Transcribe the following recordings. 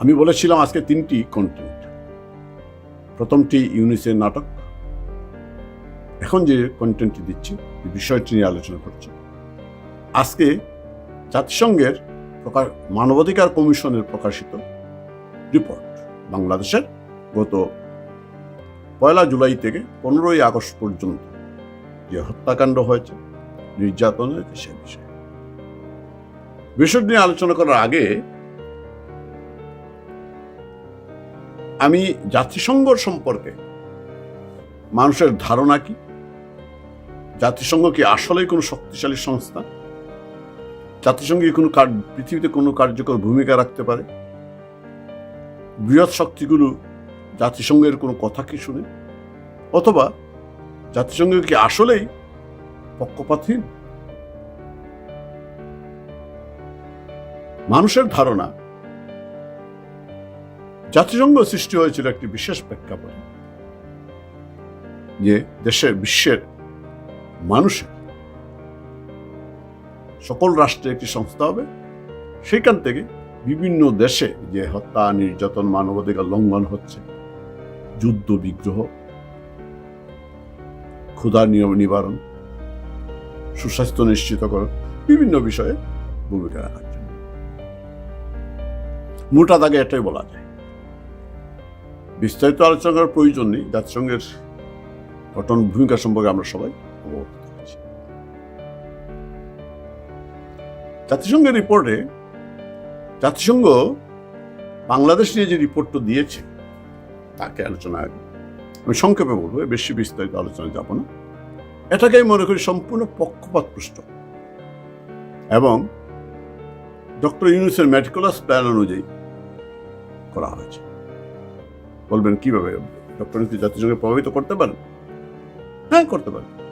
আমি বলেছিলাম আজকে তিনটি কন্টেন্ট প্রথমটি ইউনিসের নাটক। এখন যে কন্টেন্টটি দিচ্ছি বিষয়টি নিয়ে আলোচনা করছি। আজকে জাতিসংঘের প্রকাশ মানবাধিকার কমিশনের প্রকাশিত রিপোর্ট বাংলাদেশের গত পয়লা জুলাই থেকে পনেরোই আগস্ট পর্যন্ত যে হত্যাকাণ্ড হয়েছে নির্যাতন হয়েছে সে বিষয়ে। বিষয়টি নিয়ে আলোচনা করার আগে আমি জাতিসংঘ সম্পর্কে, মানুষের ধারণা কি? জাতিসংঘ কি আসলেই কোনো শক্তিশালী সংস্থা? জাতিসংঘ কোনো পৃথিবীতে কোনো কার্যকর ভূমিকা রাখতে পারে? বৃহৎ শক্তিগুলো জাতিসংঘের কোনো কথা কি শুনে? অথবা জাতিসংঘ কি আসলেই পক্ষপাতহীন? মানুষের ধারণা জাতিসংঘ সৃষ্টি হয়েছিল একটি বিশেষ প্রেক্ষাপটে। যে দেশের বিশ্বের মানুষের সকল রাষ্ট্রে একটি সংস্থা হবে, সেখান থেকে বিভিন্ন দেশে যে হত্যা, নির্যাতন, মানবাধিকার লঙ্ঘন হচ্ছে, যুদ্ধ, বিগ্রহ, ক্ষুধা নিয়ম নিবারণ, সুস্বাস্থ্য নিশ্চিত নিশ্চিতকরণ বিভিন্ন বিষয়ে ভূমিকা রাখার জন্য। মোটা দাগে এটাই বলা যায়। বিস্তারিত আলোচনা করার প্রয়োজন নেই। জাতিসংঘের গঠন ভূমিকা সম্পর্কে আমরা সবাই অবগত আছি। জাতিসংঘের রিপোর্টে জাতিসংঘ বাংলাদেশ নিয়ে যে রিপোর্টটা দিয়েছে, তাকে আলোচনা আমি সংক্ষেপে বলব বেশি বিস্তারিত আলোচনা যাব না। এটাকে আমি মনে করি সম্পূর্ণ পক্ষপাতপুষ্ট এবং ডক্টর ইউনুসের মেডিকুলাস প্ল্যান অনুযায়ী করা হয়েছে। বলবেন কীভাবে? ডক্টর কি জাতিসংঘে প্রভাবিত করতে পারেন? হ্যাঁ করতে পারেন।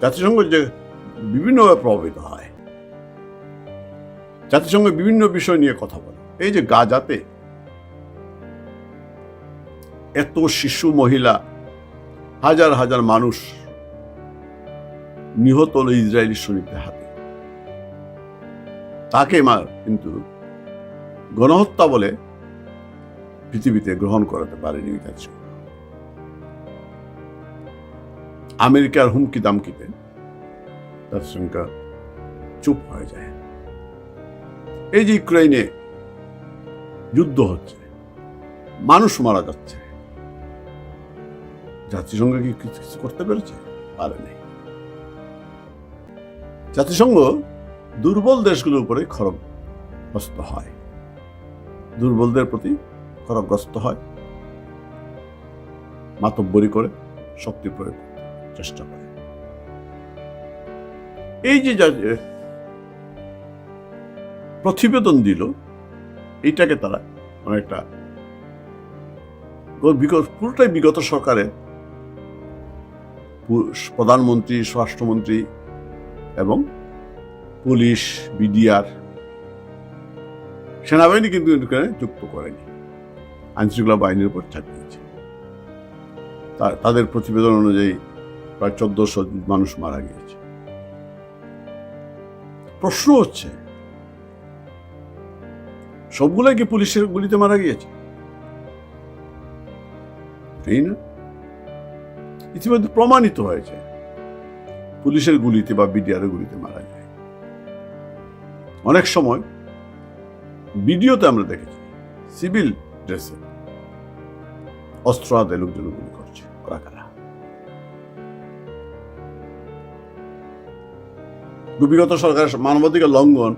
জাতিসংঘ যে বিভিন্নভাবে প্রভাবিত হয়। জাতিসংঘ বিভিন্ন বিষয় নিয়ে কথা বলে। এই যে গাজাতে এত শিশু মহিলা, হাজার হাজার মানুষ নিহত হলো ইসরায়েলি সৈনিকদের হাতে। তাকে মা কিন্তু গণহত্যা বলে পৃথিবীতে গ্রহণ করাতে পারেনি জাতিসংঘ আমেরিকার হুমকি দামকিতে জাতিসংঘ চুপ হয়ে যায়। এই যে ইউক্রেনে যুদ্ধ হচ্ছে, মানুষ মারা যাচ্ছে, জাতিসংঘ কি কিছু কিছু করতে পেরেছে? পারেনি জাতিসংঘ দুর্বল দেশগুলোর উপরে খড়গগ্রস্ত হয়। দুর্বলদের প্রতি খড়গগ্রস্ত হয়। মাতব্বরি করে শক্তি প্রয়োগ চেষ্টা করে। এই যে প্রতিবেদন দিল, এইটাকে তারা অনেকটা পুরোটাই বিগত সরকারের প্রধানমন্ত্রী, স্বরাষ্ট্রমন্ত্রী এবং পুলিশ, বিডিআর সেনাবাহিনী কিন্তু যুক্ত করেনি। আইনশৃঙ্খলা বাহিনীর উপর দিয়েছে। তাদের প্রতিবেদন অনুযায়ী প্রায় চোদ্দশো মানুষ মারা গিয়েছে। প্রশ্ন হচ্ছে, সবগুলাই কি পুলিশের গুলিতে মারা গিয়েছে? এই না। ইতিমধ্যে প্রমাণিত হয়েছে, পুলিশের গুলিতে বা বিডিআর গুলিতে মারা যায়। অনেক সময় ভিডিওতে আমরা দেখেছি, সিভিল ড্রেসে। অস্ত্র হাতে লোকজন গুলি করছে, ওরা কারা? বিগত সরকারের মানবাধিকার লঙ্ঘন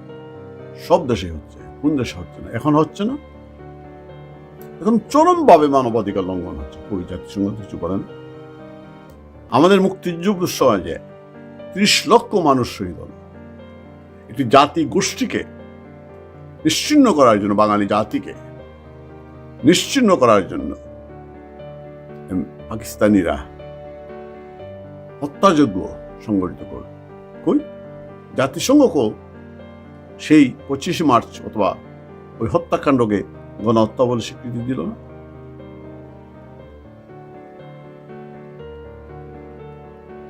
সব দেশে হচ্ছে, কোন দেশে হচ্ছে না? এখন হচ্ছে না? এখন চরমভাবে মানবাধিকার লঙ্ঘন হচ্ছে। কই জাতিসংঘ কিছু করেন আমাদের মুক্তিযুদ্ধ সমাজে ত্রিশ লক্ষ মানুষ শহীদ হল। একটি জাতি গোষ্ঠীকে নিশ্চিন্ন করার জন্য, বাঙালি জাতিকে নিশ্চিন্ন করার জন্য পাকিস্তানিরা হত্যাযজ্ঞ সংগঠিত করল কই? জাতিসংঘকেও সেই পঁচিশে মার্চ অথবা ওই হত্যাকাণ্ডকে গণহত্যা বলে স্বীকৃতি দিল না?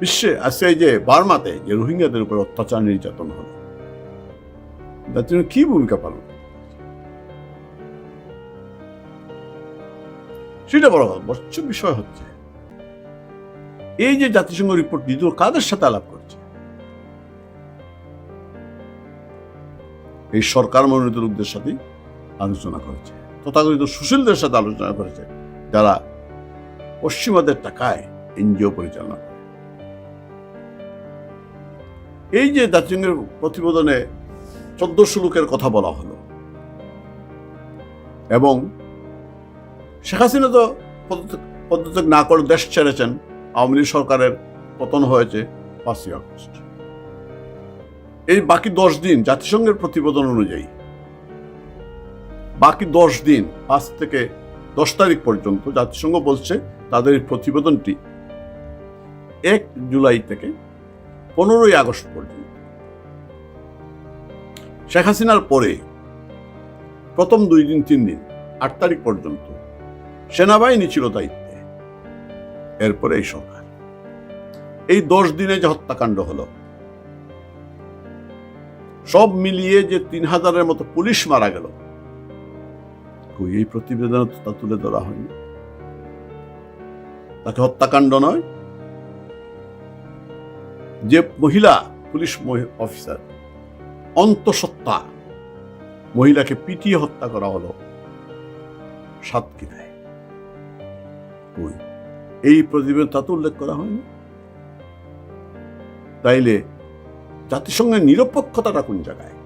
বিশ্বে আজকে যে বার্মাতে যে রোহিঙ্গাদের উপর অত্যাচার নির্যাতন হলো, তার জন্য কি ভূমিকা পালন সেটা বড় বচ্চ বিষয় হচ্ছে, এই যে জাতিসংঘ রিপোর্ট দিত কাদের সাথে আলাপ করছে? এই সরকার মনোনীত লোকদের সাথে আলোচনা করেছে, তথাকথিত সুশীলদের সাথে আলোচনা করেছে, যারা পশ্চিমাদের টাকায় এনজিও পরিচালনা করে। এই যে জাতিসংঘের প্রতিবেদনে চোদ্দশো লোকের কথা বলা হলো, এবং শেখ হাসিনা তো পদত্যাগ- না করে দেশ ছেড়েছেন। আওয়ামী লীগ সরকারের পতন হয়েছে পাঁচই আগস্ট। এই বাকি দশ দিন জাতিসংঘের প্রতিবেদন অনুযায়ী বাকি দশ দিন, পাঁচ থেকে দশ তারিখ পর্যন্ত জাতিসংঘ বলছে তাদের এই প্রতিবেদনটি এক জুলাই থেকে পনেরোই আগস্ট পর্যন্ত। শেখ হাসিনার পরে প্রথম দুই দিন, তিন দিন, আট তারিখ পর্যন্ত সেনাবাহিনী ছিল দায়িত্বে। এরপরে এই সরকার। এই দশ দিনে যে হত্যাকাণ্ড হলো, সব মিলিয়ে যে তিন হাজারের মতো পুলিশ মারা গেল এই প্রতিবেদনে তা তুলে ধরা হয়নি। তাকে হত্যাকাণ্ড নয়, যে মহিলা পুলিশ অফিসার, অন্তঃসত্ত্বা মহিলাকে পিটিয়ে হত্যা করা হলো সাতক্ষীরায়। কই? এই প্রতিবেদন তা তো উল্লেখ করা হয়নি। তাইলে জাতিসংঘের নিরপেক্ষতাটা কোন জায়গায়?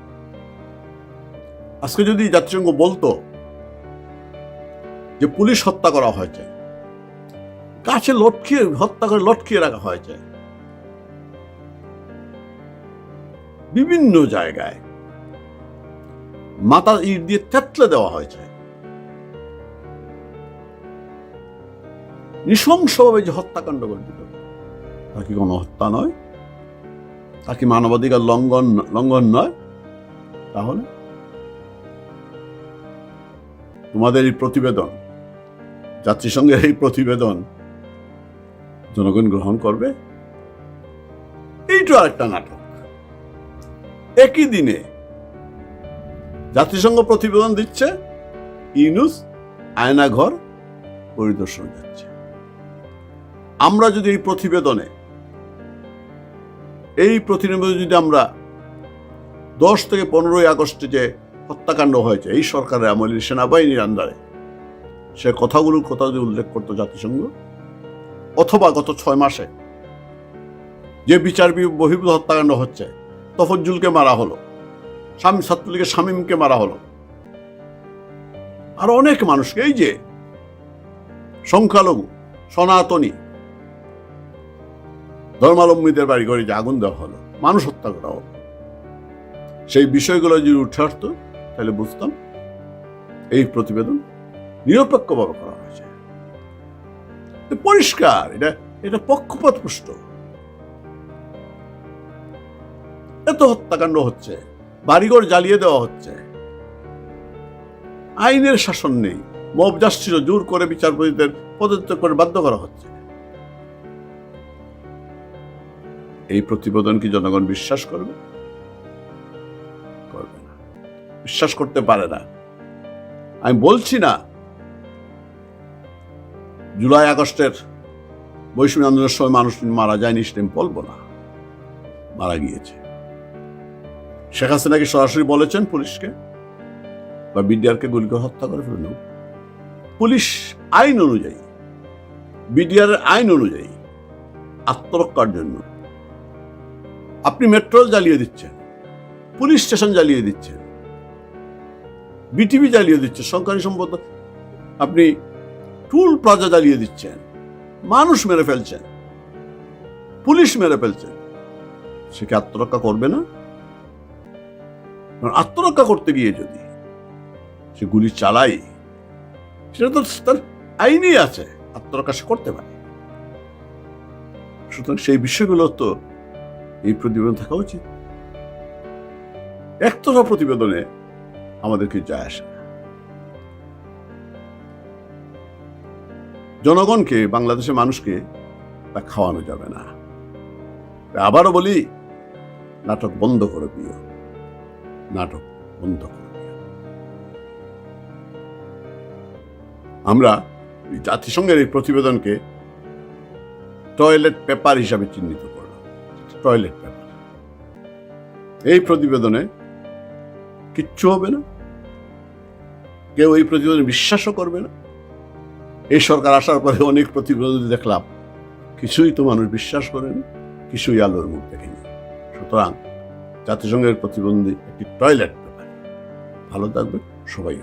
আজকে যদি জাতিসংঘ বলতো যে পুলিশ হত্যা করা হয়েছে, গাছে লটকিয়ে, হত্যা করে লটকিয়ে রাখা হয়েছে, বিভিন্ন জায়গায় মাথা ইট দিয়ে থেতলে দেওয়া হয়েছে। নৃশংসভাবে যে হত্যাকাণ্ড ঘটিত। তা কি কোনো হত্যা নয়? তা কি মানবাধিকার লঙ্ঘন লঙ্ঘন নয়? তাহলে? তোমাদের এই প্রতিবেদন জাতিসংঘের এই প্রতিবেদন জনগণ গ্রহণ করবে? এইটা আরেকটা নাটক। একই দিনে জাতিসংঘ প্রতিবেদন দিচ্ছে, ইউনুস আয়নাঘর পরিদর্শন যাচ্ছে আমরা যদি এই প্রতিবেদনে এই প্রতিবেদনে যদি আমরা দশ থেকে পনেরোই আগস্টে যে হত্যাকাণ্ড হয়েছে, এই সরকারের আমলের সেনাবাহিনীর আন্ডারে, সে কথাগুলোর কথা যদি উল্লেখ করতো জাতিসংঘ, অথবা গত ছয় মাসে যে বিচার বহির্ভূত হত্যাকাণ্ড হচ্ছে, তফজ্জুলকে মারা হলো, স্বামী ছাত্রলীগের শামীমকে মারা হলো, আর অনেক মানুষকে, এই যে সংখ্যালঘু, সনাতনী ধর্মাবলম্বীদের বাড়ি ঘরে যে আগুন দেওয়া হলো, মানুষ হত্যা করা হলো। সেই বিষয়গুলো যদি উঠে আসতো, তাহলে বুঝতাম এই প্রতিবেদন নিরপেক্ষভাবে করা হয়েছে। পরিষ্কার, এটা এটা পক্ষপাত পুষ্ট। এত হত্যাকাণ্ড হচ্ছে, বাড়িঘর জ্বালিয়ে দেওয়া হচ্ছে। আইনের শাসন নেই, মব জোর করে বিচারপতিদের পদত্যাগ করে বাধ্য করা হচ্ছে। এই প্রতিবেদন কি জনগণ বিশ্বাস করবে? বিশ্বাস করতে পারে না। আমি বলছি না। জুলাই আগস্টের বৈষম্য আন্দোলনের সময় মানুষ মারা যায়নি সেটা বলব না। মারা গিয়েছে। শেখ হাসিনাকে সরাসরি বলেছেন পুলিশকে? বা বিডিআরকে গুলি করে হত্যা করে ফেলল পুলিশ আইন অনুযায়ী বিডিআর আইন অনুযায়ী আত্মরক্ষার জন্য আপনি মেট্রো জ্বালিয়ে দিচ্ছেন, পুলিশ স্টেশন জ্বালিয়ে দিচ্ছেন, বিটিভি জ্বালিয়ে দিচ্ছে সরকারি সম্পদ, আপনি টুল প্লাজা জ্বালিয়ে দিচ্ছেন, মানুষ মেরে ফেলছেন, পুলিশ মেরে ফেলছেন, সে কি আত্মরক্ষা করবে না? আত্মরক্ষা করতে গিয়ে যদি সে গুলি চালাই সেটা তো তার আইনই আছে, আত্মরক্ষা সে করতে পারে। সুতরাং সেই বিষয়গুলো তো এই প্রতিবেদন থাকা উচিত। একতরফা প্রতিবেদনে আমাদেরকে যায় আসে জনগণকে, বাংলাদেশের মানুষকে তা খাওয়ানো যাবে না। আবারও বলি, নাটক বন্ধ করে দিও। নাটক বন্ধ করে দিও। আমরা জাতিসংঘের এই প্রতিবেদনকে টয়লেট পেপার হিসাবে চিহ্নিত করল টয়লেট পেপার এই প্রতিবেদনে কিচ্ছু হবে না। কেউ এই প্রতিবেদনে বিশ্বাসও করবে না। এই সরকার আসার পরে অনেক প্রতিবেদন দেখলাম। কিছুই তো মানুষ বিশ্বাস করেনি কিছুই আলোর মুখ দেখেনি। সুতরাং জাতিসংঘের প্রতিবন্ধী একটি টয়লেট পেপার ভালো থাকবে সবাই।